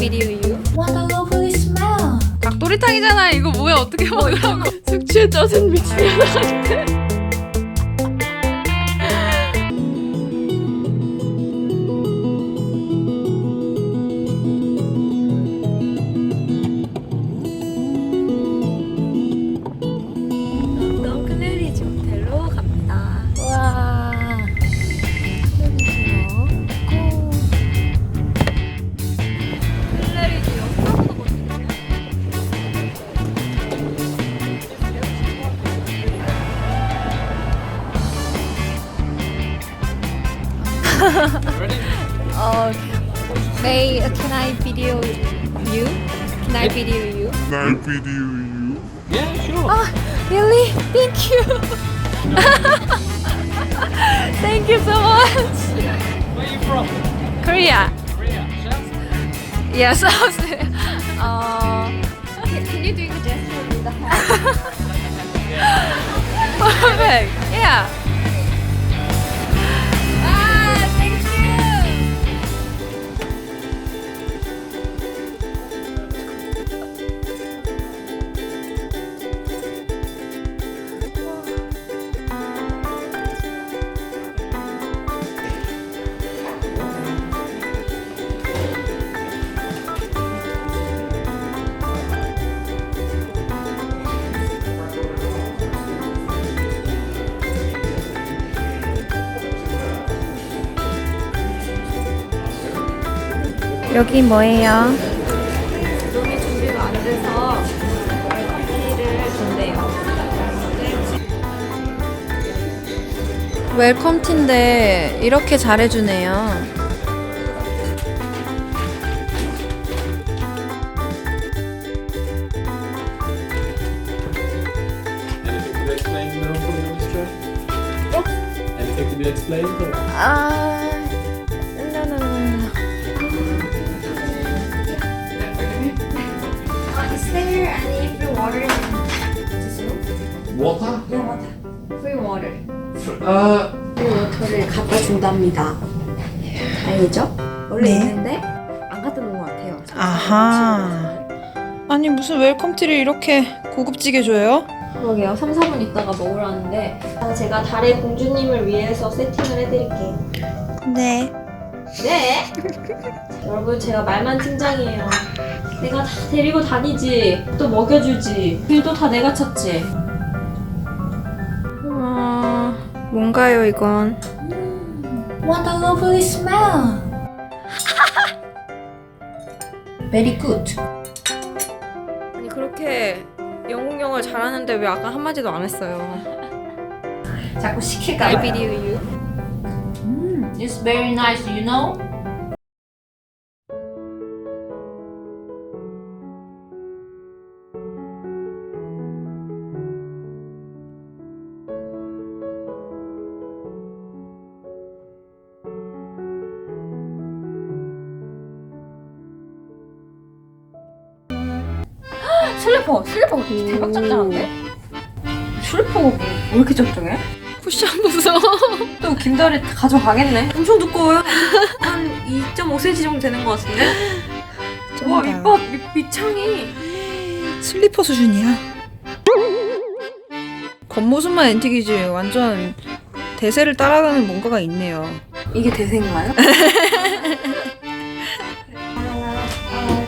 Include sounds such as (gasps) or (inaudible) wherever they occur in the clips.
video you? What a lovely smell. 닭도리탕이잖아. 이거 뭐야? 어떻게 먹으라고? 숙취에 젖은 미친년아 같아. Uh, (laughs) may can I video you? Can I video you? Can I video you? Yeah, sure. Oh, really? Thank you. (laughs) Thank you so much. Where are you from? Korea. Korea. South? Yes, I was there. Uh, can, can you do the gesture with the hand? (laughs) Perfect. Yeah. 여기 뭐예요? 룸이 준비가 안 돼서 커피를 준대요. 웰컴 티인데 이렇게 잘해주네요. Anything to be explained in the room for the ministry? Anything to be explained? Or? Water this room? Water? Yeah, water. Free water. Uh, 워터를 갖다 준답니다. 알겠죠? 원래 네. 있는데 안 갖다 놓은 것 같아요. 아하. 아니 무슨 웰컴티를 이렇게 고급지게 줘요? 그러게요. 3, 4분 있다가 먹으라는데 아, 제가 달의 공주님을 위해서 세팅을 해드릴게요. 네. 네? 여러분 제가 말만 팀장이에요. 내가 다 데리고 다니지. 또 먹여주지. 길도 다 내가 찾지. 어, 뭔가요 이건? What a lovely smell. Very good. 아니 그렇게 영국 영어 잘하는데 왜 아까 한 마디도 안 했어요? 자꾸 시킬까 I 봐요. video you. It's very nice, you know? 슬리퍼, 슬리퍼가 대박 짱짱한데? 슬리퍼가 뭐, 왜 이렇게 짱짱해? 쿠션 보소. 또 김다리 가져가겠네. 엄청 두꺼워요. 한 2.5cm 정도 되는 것 같은데? 와. 밑밥 밑, 밑창이 슬리퍼 수준이야. 겉모습만 앤틱이지 완전 대세를 따라가는 뭔가가 있네요. 이게 대세인가요?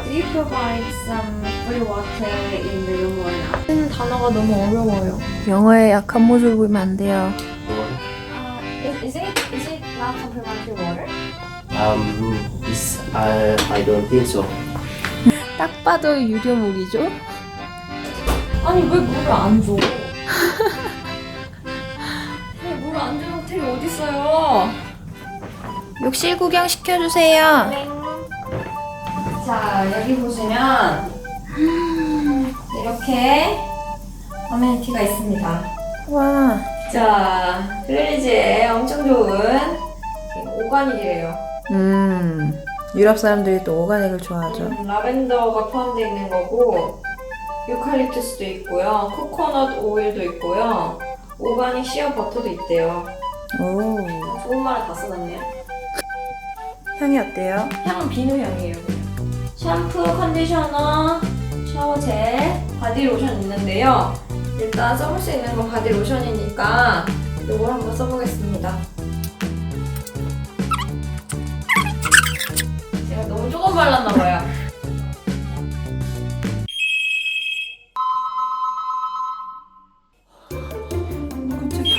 Do you provide some free water in 단어가 너무 어려워요. 영어에 약한 모습 보이면 안 돼요. Uh, is it is it not complimentary water? Um, this I I don't think so. 딱 봐도 유료물이죠? 아니 왜 물을 안 줘? (laughs) 왜 물을 안 주는 호텔이 어디 있어요? 욕실 구경 시켜주세요. 자 여기 보시면 (gasps) 이렇게 어메니티가 있습니다. 와, 자 클리지의 엄청 좋은 오가닉이래요. 음. 유럽 사람들이 또 오가닉을 좋아하죠. 음, 라벤더가 포함되어 있는 거고 유칼립투스도 있고요. 코코넛 오일도 있고요. 오가닉 시어 버터도 있대요. 오. 좋은 말을 다 써놨네요. 향이 어때요? 향은 비누 향이에요. 샴푸, 컨디셔너, 샤워젤, 바디 로션 있는데요. 일단 써볼 수 있는 건 바디 로션이니까 이걸 한번 써보겠습니다. 제가 너무 조금 발랐나봐요. 깜짝이야.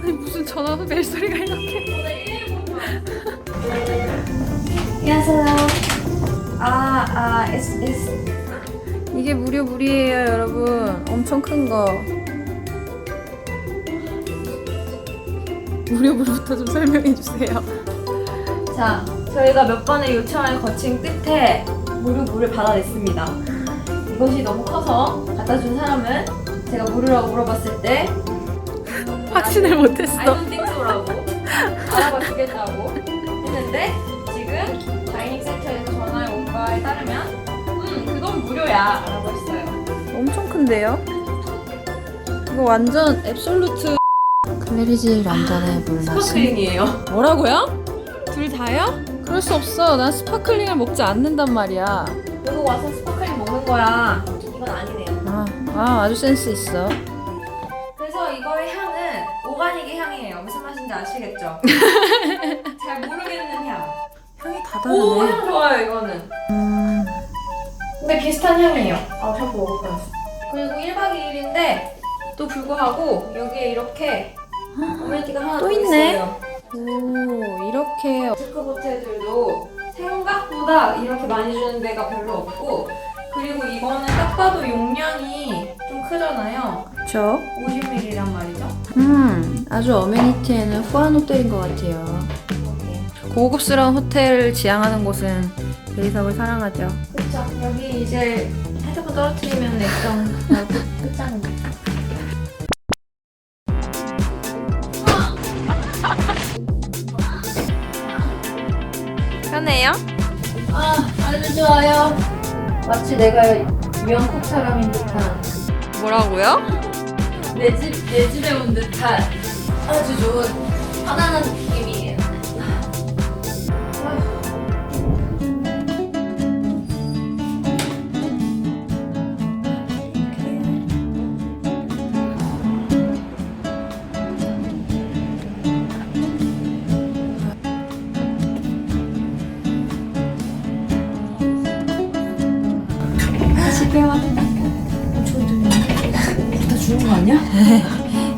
아니 무슨 전화 벨 소리가 이렇게. 안녕하세요. 아, 아, it's, it's 이게 무료 물이에요, 여러분. 엄청 큰 거. 무료 물부터 좀 설명해 주세요. (laughs) 자, 저희가 몇 번의 요청을 거친 끝에 무료 물을 받아냈습니다. 이것이 너무 커서 갖다 준 사람은 제가 무료라고 물어봤을 때 (laughs) 확신을 I 못했어. don't think so라고 알아봐 주겠다고 했는데 지금 다이닝 센터에서 전화에 온 바에 따르면 음, 그건 무료야 라고 했어요. 엄청 큰데요? 이거 완전 앱솔루트. 클레리지 란전의 물 스파클링이에요. 뭐라고요? 둘 다요? 그럴 수 없어. 난 스파클링을 먹지 않는단 말이야. 여기 와서 스파클링 먹는 거야. 이건 아니네요. 아, 아 아주 센스 있어. 그래서 이거의 향은 오가닉의 향이에요. 무슨 맛인지 아시겠죠? (laughs) 잘 모르겠는 향. 향이 다 오, 다르네. 향 좋아요, 이거는. 음, 비슷한 향이에요. 아, 샴푸 먹을 뻔했어. 그리고 1박 2일인데 또 불구하고 여기에 이렇게 오메티가 하나 또 더 있네. 있어요. 오, 이렇게 체크 호텔들도 생각보다 이렇게 많이 주는 데가 별로 없고 그리고 이거는 딱 봐도 용량이 좀 크잖아요. 저 50ml란 말이죠. 음, 아주 어메니티에는 후한 호텔인 것 같아요. 고급스러운 호텔을 지향하는 곳은 대리석을 사랑하죠. 그쵸. 여기 이제 헤드폰 떨어뜨리면 액정 끝장입니다. 편해요? 아, 아주 좋아요. 마치 내가 미영국 사람인 듯한 뭐라고요? 내 집, 내 집에 온 듯한 아주 좋은 편안한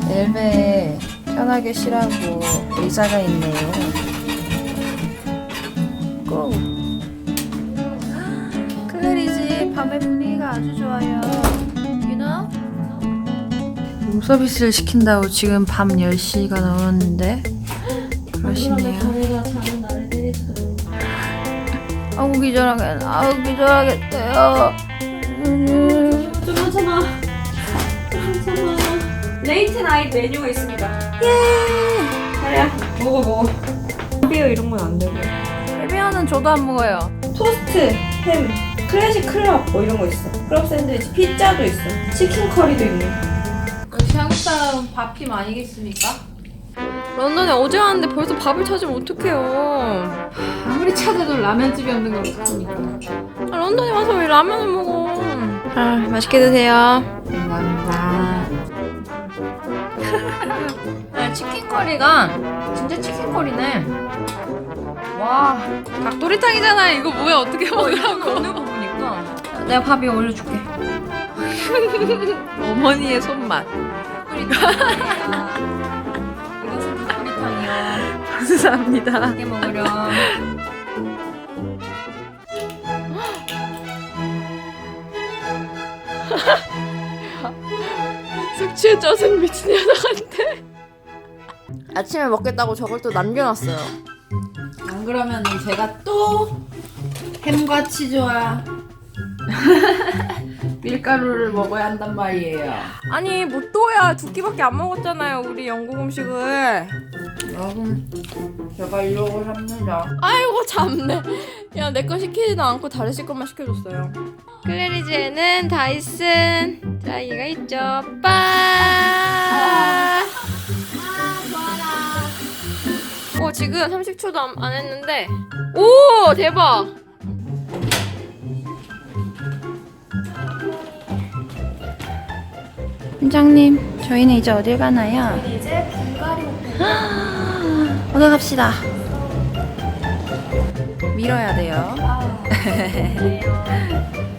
엘베에 (laughs) 편하게 쉬라고 의자가 있네요. 고! 클레리지 밤의 분위기가 아주 좋아요. You know? 룸서비스를 시킨다고 지금 밤 10시가 넘었는데 그러시네요. 아우 기절하겠, 아우 기절하겠대요. 음. 좀만 참아. 좀만 참아. 레이트 나잇 메뉴가 있습니다. 예! 자야 먹어 먹어. 비어 이런 건 안 되고. 해비어는 저도 안 먹어요. 토스트, 햄, 클래식 클럽 뭐 이런 거 있어. 클럽 샌드위치, 피자도 있어. 치킨 커리도 있네. 역시 한국 사람은 밥힘 아니겠습니까? 런던에 어제 왔는데 벌써 밥을 찾으면 어떡해요. 아무리 찾아도 라면집이 없는 건 어떡합니까? 아, 런던에 와서 왜 라면을 먹어? 아, 맛있게 드세요. 감사합니다. 아, (laughs) 치킨 커리가 진짜 치킨 커리네. 와, 닭도리탕이잖아. 이거 뭐야? 어떻게 먹으라고? 어느 부분일까? 내가 밥 위에 올려줄게. (laughs) 어머니의 손맛. (laughs) 이것은 닭도리탕이요. 감사합니다. 맛있게 먹으렴. 숙취에 젖은 미친 여자 같아. 아침에 먹겠다고 저걸 또 남겨놨어요. 안 그러면 제가 또 햄과 치즈와 (laughs) 밀가루를 먹어야 한단 말이에요. 아니 뭐 또야 두 끼밖에 안 먹었잖아요 우리 영국 음식을. 여러분 제가 이러고 삽니다 아이고 참네. 야 내 거 시키지도 않고 다른 씨 것만 시켜줬어요. 클레리즈에는 다이슨 드라이기가 있죠. 빠. 어 지금 30초도 안, 안 했는데 오 대박. 팀장님 저희는 이제 어딜 가나요? 이제 분갈이 호텔 (gasps) 오늘 갑시다. 밀어야 돼요. 아, (laughs)